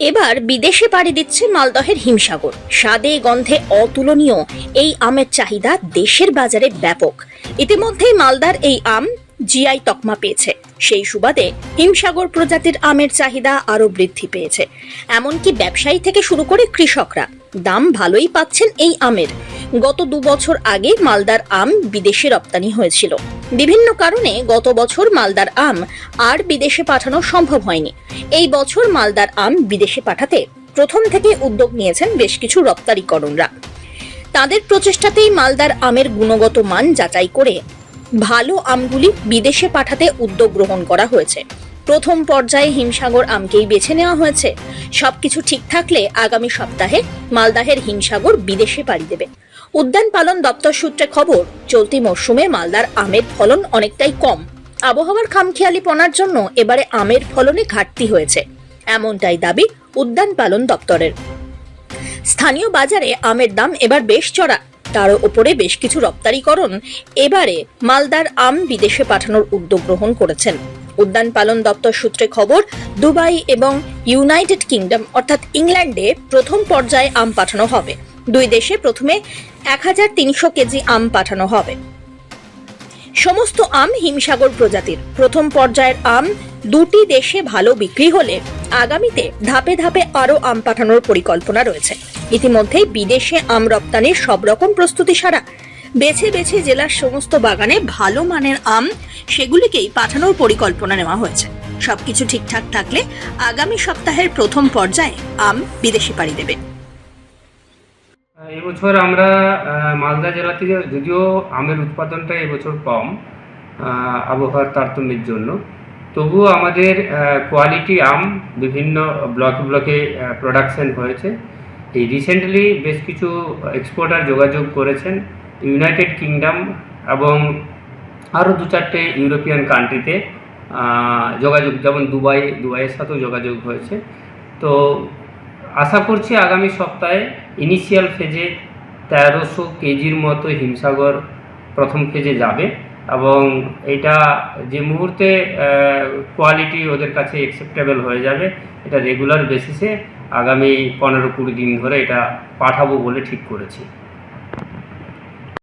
এবার বিদেশে পাড়ি দিচ্ছে মালদহের হিমসাগর। স্বাদে গন্ধে অতুলনীয় এই আমের চাহিদা দেশের বাজারে ব্যাপক। ইতিমধ্যেই মালদার এই আম জিআই তকমা পেয়েছে। সেই সুবাদে হিমসাগর প্রজাতির আমের চাহিদা আরও বৃদ্ধি পেয়েছে। এমনকি ব্যবসায়ী থেকে শুরু করে কৃষকরা দাম ভালোই পাচ্ছেন এই আমের। গত দু বছর আগে মালদার আম বিদেশে রপ্তানি হয়েছিল। বিভিন্ন কারণে গত বছর মালদার আম আর বিদেশে পাঠানো সম্ভব হয়নি। এই বছর মালদার আম বিদেশে পাঠাতে প্রথম থেকে উদ্যোগ নিয়েছেন বেশ কিছু রপ্তানিকরণরা। তাদের প্রচেষ্টাতেই মালদার আমের গুণগত মান যাচাই করে ভালো আমগুলি বিদেশে পাঠাতে উদ্যোগ গ্রহণ করা হয়েছে। প্রথম পর্যায়ে হিমসাগর আমকেই বেছে নেওয়া হয়েছে। সবকিছু ঠিক থাকলে আগামী সপ্তাহে মালদাহের হিমসাগর বিদেশে পাড়ি দেবে। উদ্যান পালন দপ্তর সূত্রে খবর, চলতি মরশুমে মালদার আমের ফলন অনেকটাই কম। আবহাওয়ার খামখেয়ালি খামখেয়ালিপনার জন্য এবারে আমের ফলনে ঘাটতি হয়েছে। এমনটাই দাবি উদ্যান পালন দপ্তরের। স্থানীয় বাজারে আমের দাম এবার বেশ চড়া। তার উপরে বেশ কিছু রপ্তানিকরণ এবারে মালদার আম বিদেশে পাঠানোর উদ্যোগ গ্রহণ করেছেন। উদ্যান পালন দপ্তর সূত্রে খবর, দুবাই এবং ইউনাইটেড কিংডম, অর্থাৎ ইংল্যান্ডে প্রথম পর্যায়ে আম পাঠানো হবে। দুই দেশে প্রথমে এক হাজার তিনশো কেজি আম পাঠানো হবে। সমস্ত আম হিমসাগর প্রজাতির। প্রথম পর্যায়ের আম দুটি দেশে ভালো বিক্রি হলে আগামীতে ধাপে ধাপে আরও আম পাঠানোর পরিকল্পনা রয়েছে। ইতিমধ্যেই বিদেশে আম রপ্তানির সব রকম প্রস্তুতি সারা বেছে বেছে জেলার সমস্ত বাগানে ভালো মানের আম সেগুলিকেই পাঠানোর পরিকল্পনা নেওয়া হয়েছে। সবকিছু ঠিকঠাক থাকলে আগামী সপ্তাহের প্রথম পর্যায়ে আম বিদেশি পাড়ি দেবে। এবছর আমরা মালদা জেলা থেকে যদিও আমের উৎপাদনটা এবছর কম আবহাওয়ার তারতম্যের জন্য, তবুও আমাদের কোয়ালিটি আম বিভিন্ন ব্লকে ব্লকে প্রোডাকশন হয়েছে। এই রিসেন্টলি বেশ কিছু এক্সপোর্টার যোগাযোগ করেছেন। ইউনাইটেড কিংডম এবং আরও দু চারটে ইউরোপিয়ান কান্ট্রিতে যোগাযোগ, যেমন দুবাই, দুবাইয়ের সাথেও যোগাযোগ হয়েছে। তো আশা করছি আগামী সপ্তাহে ইনিশিয়াল ফেজে তেরোশো কেজির মতো হিমসাগর প্রথম ফেজে যাবে এবং এটা যে মুহূর্তে কোয়ালিটি ওদের কাছে অ্যাকসেপ্টেবল হয়ে যাবে, এটা রেগুলার বেসিসে আগামী পনেরো কুড়ি দিন ধরে এটা পাঠাবো বলে ঠিক করেছি।